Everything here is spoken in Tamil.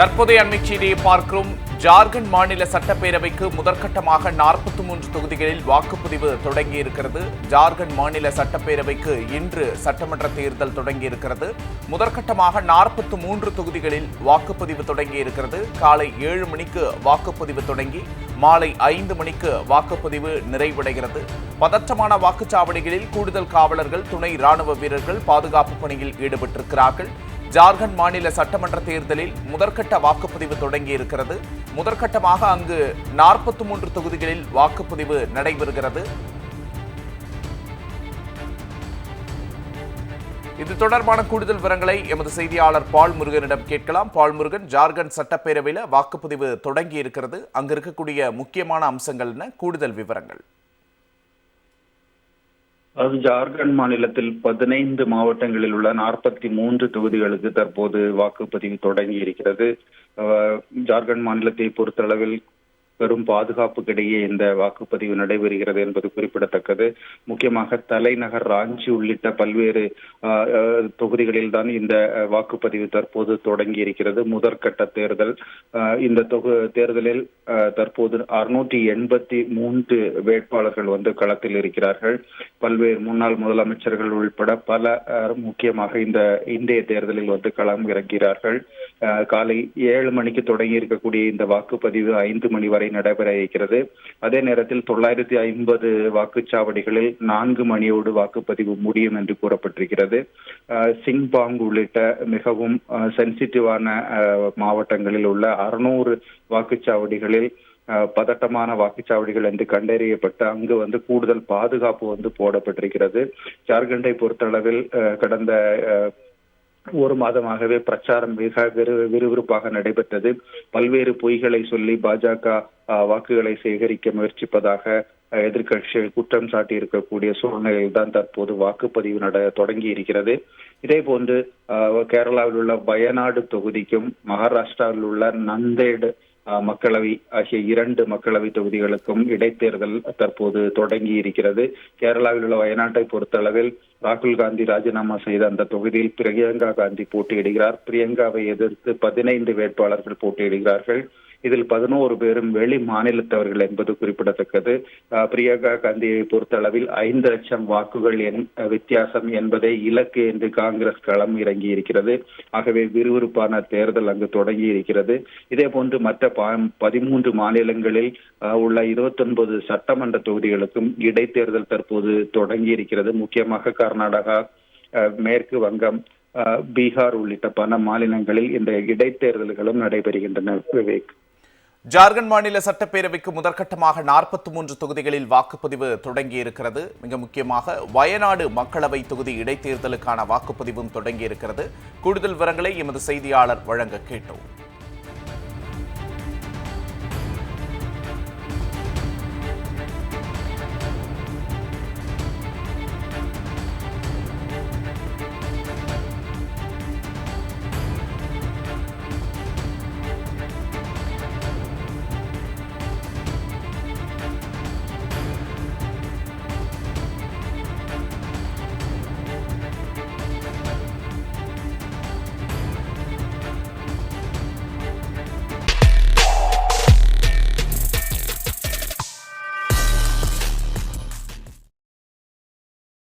தற்போதைய அண்மைச் செய்தியை பார்க்கிறோம். ஜார்க்கண்ட் மாநில சட்டப்பேரவைக்கு முதற்கட்டமாக நாற்பத்தி மூன்று தொகுதிகளில் வாக்குப்பதிவு தொடங்கி இருக்கிறது ஜார்க்கண்ட் மாநில சட்டப்பேரவைக்கு இன்று சட்டமன்ற தேர்தல் தொடங்கி இருக்கிறது முதற்கட்டமாக நாற்பத்தி மூன்று தொகுதிகளில் வாக்குப்பதிவு தொடங்கி இருக்கிறது காலை ஏழு மணிக்கு வாக்குப்பதிவு தொடங்கி மாலை ஐந்து மணிக்கு வாக்குப்பதிவு நிறைவடைகிறது. பதற்றமான வாக்குச்சாவடிகளில் கூடுதல் காவலர்கள் துணை ராணுவ வீரர்கள் பாதுகாப்பு பணியில் ஈடுபட்டிருக்கிறார்கள். ஜார்க்கண்ட் மாநில சட்டமன்ற தேர்தலில் முதற்கட்ட வாக்குப்பதிவு தொடங்கி இருக்கிறது முதற்கட்டமாக அங்கு நாற்பத்தி மூன்று தொகுதிகளில் வாக்குப்பதிவு நடைபெறுகிறது. இது தொடர்பான கூடுதல் விவரங்களை எமது செய்தியாளர் பால் முருகனிடம் கேட்கலாம். பால் முருகன் ஜார்க்கண்ட் சட்டப்பேரவையில் வாக்குப்பதிவு தொடங்கி இருக்கிறது அங்கு இருக்கக்கூடிய முக்கியமான அம்சங்கள் என்ன? கூடுதல் விவரங்கள். அது ஜார்க்கண்ட் மாநிலத்தில் பதினைந்து மாவட்டங்களில் உள்ள நாற்பத்தி மூன்று தொகுதிகளுக்கு தற்போது வாக்குப்பதிவு தொடங்கி இருக்கிறது. அஹ், ஜார்க்கண்ட் மாநிலத்தை பொறுத்தளவில் பெரும் பாதுகாப்புக்கிடையே இந்த வாக்குப்பதிவு நடைபெறுகிறது என்பது குறிப்பிடத்தக்கது. முக்கியமாக தலைநகர் ராஞ்சி உள்ளிட்ட பல்வேறு தொகுதிகளில் தான் இந்த வாக்குப்பதிவு தற்போது தொடங்கி இருக்கிறது முதற்கட்ட தேர்தல் இந்த தொகு தேர்தலில் தற்போது அறுநூற்றி எண்பத்தி மூன்று வேட்பாளர்கள் வந்து களத்தில் இருக்கிறார்கள். பல்வேறு முன்னாள் முதலமைச்சர்கள் உள்பட பல முக்கியமாக இந்த இந்திய தேர்தலில் வந்து களம் இறங்கிறார்கள் காலை ஏழு மணிக்கு தொடங்கி இருக்கக்கூடிய இந்த வாக்குப்பதிவு ஐந்து மணி வரை நடைபெற இருக்கிறது அதே நேரத்தில் தொள்ளாயிரத்தி ஐம்பது வாக்குச்சாவடிகளில் நான்கு மணியோடு வாக்குப்பதிவு முடியும் என்று கூறப்பட்டிருக்கிறது. சிங்பாங் உள்ளிட்ட மிகவும் சென்சிட்டிவான மாவட்டங்களில் உள்ள அறுநூறு வாக்குச்சாவடிகளில் பதட்டமான வாக்குச்சாவடிகள் என்று கண்டறியப்பட்டு அங்கு வந்து கூடுதல் பாதுகாப்பு வந்து போடப்பட்டிருக்கிறது. ஜார்க்கண்டை பொறுத்தளவில் கடந்த ஒரு மாதமாகவே பிரச்சாரம் மிக விறு விறுவிறுப்பாக நடைபெற்றது. பல்வேறு பொய்களை சொல்லி பாஜக வாக்குகளை சேகரிக்க முயற்சிப்பதாக எதிர்கட்சிகள் எதிர்க்கட்சிகள் குற்றம் சாட்டி இருக்கக்கூடிய சூழ்நிலையில் தான் தற்போது வாக்குப்பதிவு நட தொடங்கி இருக்கிறது இதே போன்று கேரளாவில் உள்ள வயநாடு தொகுதிக்கும் மகாராஷ்டிராவில் உள்ள நந்தேடு மக்களவை ஆகிய இரண்டு மக்களவை தொகுதிகளுக்கும் இடைத்தேர்தல் தற்போது தொடங்கி இருக்கிறது கேரளாவில் உள்ள வயநாட்டை பொறுத்தளவில் ராகுல் காந்தி ராஜினாமா செய்த அந்த தொகுதியில் பிரியங்கா காந்தி போட்டியிடுகிறார். பிரியங்காவை எதிர்த்து பதினைந்து வேட்பாளர்கள் போட்டியிடுகிறார்கள். இதில் பதினோரு பேரும் வெளி மாநிலத்தவர்கள் என்பது குறிப்பிடத்தக்கது. பிரியங்கா காந்தியை பொறுத்தளவில் ஐந்து லட்சம் வாக்குகள் என் வித்தியாசம் என்பதை இலக்கு என்று காங்கிரஸ் களம் இறங்கி இருக்கிறது ஆகவே விறுவிறுப்பான தேர்தல் அங்கு தொடங்கி இருக்கிறது இதே போன்று மற்ற பதிமூன்று மாநிலங்களில் அஹ், உள்ள இருபத்தொன்பது சட்டமன்ற தொகுதிகளுக்கும் இடைத்தேர்தல் தற்போது தொடங்கி இருக்கிறது முக்கியமாக கர்நாடகா அஹ், மேற்கு வங்கம் பீகார் உள்ளிட்ட பல மாநிலங்களில் இந்த இடைத்தேர்தல்களும் நடைபெறுகின்றன. விவேக். ஜார்க்கண்ட் மாநில சட்டப்பேரவைக்கு முதற்கட்டமாக நாற்பத்தி மூன்று தொகுதிகளில் வாக்குப்பதிவு தொடங்கியிருக்கிறது. மிக முக்கியமாக வயநாடு மக்களவை தொகுதி இடைத்தேர்தலுக்கான வாக்குப்பதிவும் தொடங்கி இருக்கிறது கூடுதல் விவரங்களை எமது செய்தியாளர் வழங்க கேட்டோம்.